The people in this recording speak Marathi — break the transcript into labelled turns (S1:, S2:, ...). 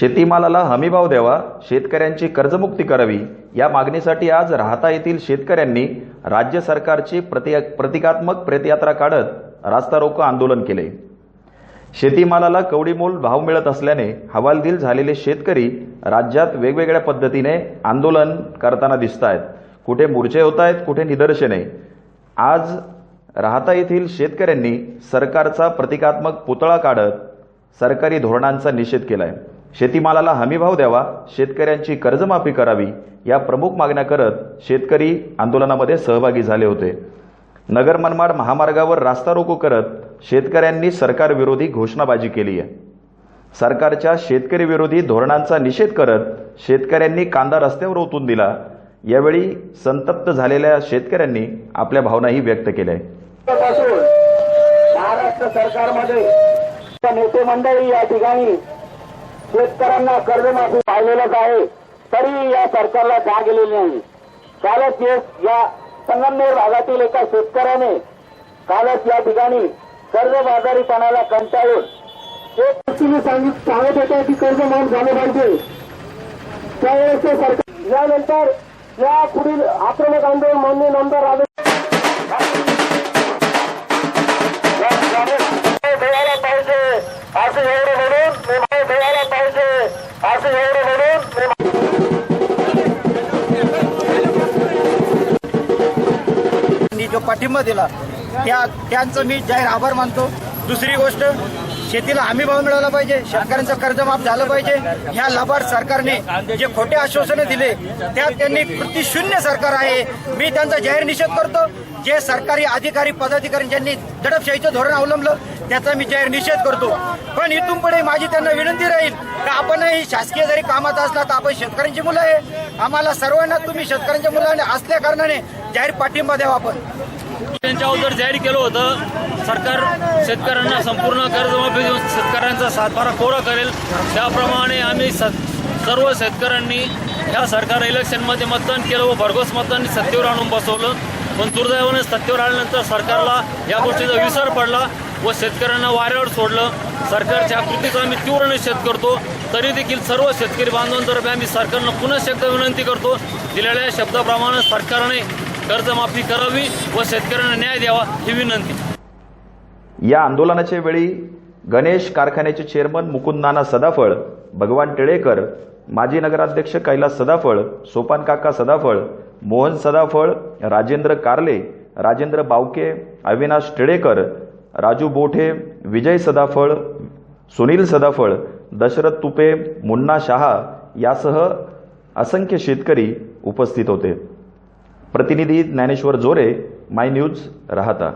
S1: शेतीमालाला हमीभाव द्यावा शेतकऱ्यांची कर्जमुक्ती करावी या मागणीसाठी आज राहता येथील शेतकऱ्यांनी राज्य सरकारची प्रति प्रतिकात्मक प्रेतयात्रा काढत रास्ता रोको आंदोलन केले. शेतीमालाला कवडीमोल भाव मिळत असल्याने हवालदिल झालेले शेतकरी राज्यात वेगवेगळ्या पद्धतीने आंदोलन करताना दिसत आहेत कुठे मोर्चे होत आहेत कुठे निदर्शने. आज राहता येथील शेतकऱ्यांनी सरकारचा प्रतिकात्मक पुतळा काढत सरकारी धोरणांचा निषेध केला आहे शेतीमालाला हमीभाव द्यावा शेतकऱ्यांची कर्जमाफी करावी या प्रमुख मागण्या करत शेतकरी आंदोलनामध्ये सहभागी झाले होते. नगर मनमाड महामार्गावर रास्ता रोको करत शेतकऱ्यांनी सरकारविरोधी घोषणाबाजी केली आहे. सरकारच्या शेतकरी विरोधी धोरणांचा निषेध करत शेतकऱ्यांनी कांदा रस्त्यावर ओतून दिला. यावेळी संतप्त झालेल्या शेतकऱ्यांनी आपल्या भावनाही व्यक्त केल्या. आहे
S2: महाराष्ट्र सरकारमध्ये नेते मंडळी या ठिकाणी शेतकऱ्यांना कर्जमाफी पाहिलेलंच आहे. तरी या सरकारला जाग गेलेली नाही? कालच या संगमनेर भागातील एका शेतकऱ्याने कालच या ठिकाणी कर्जबाजारीपणाला कंटाळून एक गोष्टीने सांगित सांगत होते की कर्ज माफ झालं पाहिजे. त्यावेळेस सरकार यानंतर या पुढील आक्रमक आंदोलन मान्य आमदार राजे
S3: जो पाठिंबा दिला त्या त्यांचं मी जाहीर आभार मानतो. दुसरी गोष्ट शेतीला हमी भाव मिळाला पाहिजे शेतकऱ्यांचं कर्ज माफ झालं पाहिजे. ह्या लाभार सरकारने जे खोटे आश्वासनं दिले त्यात त्यांनी कृती शून्य सरकार आहे. मी त्यांचा जाहीर निषेध करतो. जे सरकारी अधिकारी पदाधिकारी ज्यांनी दडपशाहीचं धोरण अवलंबलं त्याचा मी जाहीर निषेध करतो. पण इथून पुढे माझी त्यांना विनंती राहील का आपणही शासकीय जरी कामात असला तर आपण शेतकऱ्यांची मुलं आहे. आम्हाला सर्वांना तुम्ही शेतकऱ्यांच्या मुलाने असल्या कारणाने जाहीर पाठिंबा द्यावा आपण.
S4: त्यांच्या अगोदर जाहीर केलं होतं सरकार शेतकऱ्यांना संपूर्ण कर्जमाफी देऊन शेतकऱ्यांचा सातबारा कोरा करेल. त्याप्रमाणे आम्ही स सर्व शेतकऱ्यांनी ह्या सरकार इलेक्शनमध्ये मतदान केलं व भरघोस मतदान सत्तेवर आणून बसवलं. पण दुर्दैवाने सत्तेवर आल्यानंतर सरकारला या गोष्टीचा विसर पडला व शेतकऱ्यांना वाऱ्यावर सोडलं. सरकारच्या कृतीचा आम्ही तीव्र निषेध करतो. तरी देखील सर्व शेतकरी बांधवांतर्फे आम्ही सरकारनं पुन्हा एकदा विनंती करतो. दिलेल्या शब्दाप्रमाणे सरकारने कर्जमाफी करावी व शेतकऱ्यांना न्याय द्यावा ही विनंती.
S1: या आंदोलनाच्या वेळी गणेश कारखान्याचे चेअरमन मुकुंद नाना सदाफळ भगवान टिळेकर माजी नगराध्यक्ष कैलास सदाफळ सोपान काका सदाफळ मोहन सदाफळ राजेंद्र कारले राजेंद्र बावके अविनाश टिळेकर राजू बोठे विजय सदाफळ सुनील सदाफळ दशरथ तुपे मुन्ना शहा यासह असंख्य शेतकरी उपस्थित होते. प्रतिनिधी ज्ञानेश्वर जोरे माय न्यूज राहता.